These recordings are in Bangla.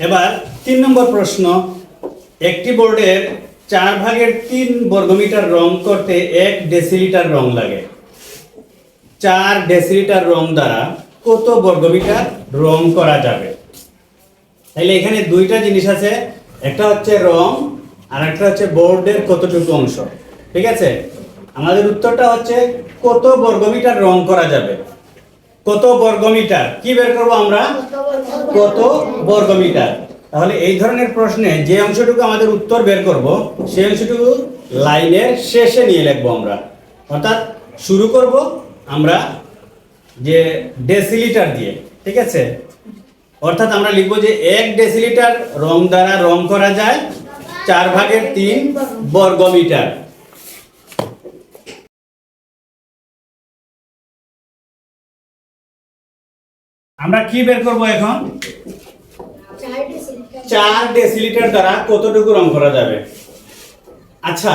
এবার তিন নম্বর প্রশ্ন, একটি বোর্ডের চার ভাগের তিন বর্গমিটার রং করতে এক ডেসিলিটার রং লাগে। চার ডেসিলিটার রং দ্বারা কত বর্গমিটার রং করা যাবে? তাহলে এখানে দুইটা জিনিস আছে, একটা হচ্ছে রং, আর একটা হচ্ছে বোর্ডের কতটুকু অংশ। ঠিক আছে? আমাদের উত্তরটা হচ্ছে কত বর্গমিটার রং করা যাবে? কত বর্গমিটার? কি বের করব আমরা? কত বর্গমিটার? তাহলে এই ধরনের প্রশ্নে যে অংশটুকু আমাদের উত্তর বের করব, সেই অংশটুকু লাইনের শেষে নিয়ে লিখব আমরা। অর্থাৎ শুরু করব আমরা যে ডেসিলিটার দিয়ে, ঠিক আছে? অর্থাৎ আমরা লিখব যে এক ডেসিলিটার রং দ্বারা রং করা যায় চার ভাগের তিন বর্গমিটার। আমরা কি বের করব এখন? চার ডেসিলিটার দ্বারা কতটুকু রং করা যাবে? আচ্ছা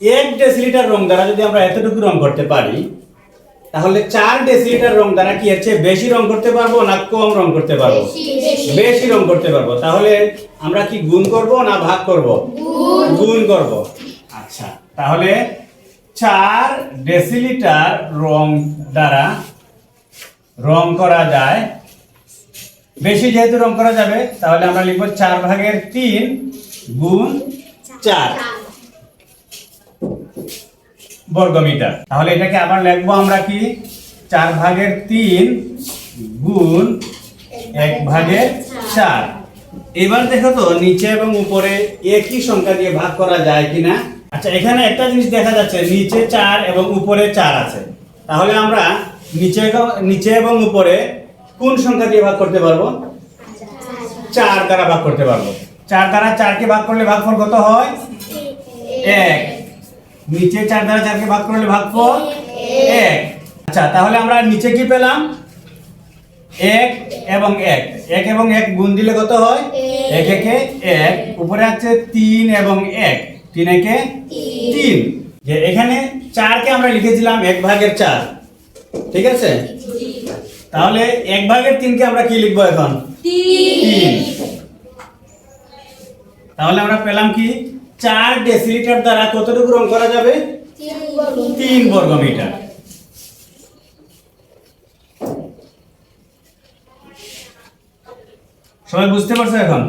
এক ডেসিলিটার রং দ্বারা যদি আমরা এতটুকু রং করতে পারি তাহলে চার ডেসিলিটার রং দ্বারা কি চেয়ে বেশি রং করতে পারব না কম রং করতে পারব? বেশি রং করতে পারব। তাহলে আমরা কি গুণ করব না ভাগ করব? গুণ। করব। আচ্ছা তাহলে চার ডেসিলিটার রং দ্বারা রং করা যায়। বেশি যেহেতু রং করা যাবে, তাহলে আমরা লিখব চার ভাগের তিন গুণ চার বর্গমিটার। তাহলে এটাকে আবার লিখব আমরা কি? চার ভাগের তিন গুণ এক ভাগের চার। এবার দেখো তো, নিচে এবং উপরে একই সংখ্যা দিয়ে ভাগ করা যায় কিনা? আচ্ছা এখানে একটা জিনিস দেখা যাচ্ছে, নিচে চার এবং উপরে চার আছে। তাহলে আমরা নিচে নিচে এবং উপরে কোন সংখ্যা দিয়ে ভাগ করতে পারব? চার দ্বারা ভাগ করতে পারব। চার দ্বারা চারকে ভাগ করলে ভাগ ভাগফল কত হয়? এক। নিচে চার দ্বারা চারকে ভাগ করলে ভাগ ভাগফল এক। আচ্ছা তাহলে আমরা নিচে কি পেলাম? এক এবং এক। এক এবং এক গুণ দিলে কত হয়? এক একে এক। উপরে আছে তিন এবং এক। তিন একে তিন। যে এখানে চারকে আমরা লিখেছিলাম এক ভাগের চার। ঠিক আছে? তাহলে এক ভাগের তিনকে আমরা কি লিখব এখন? তিন। তাহলে আমরা পেলাম কি? চার ডেসিলিটার দ্বারা কতটুকু রং করা যাবে? তিন বর্গ মিটার সবাই বুঝতে পারছ এখন?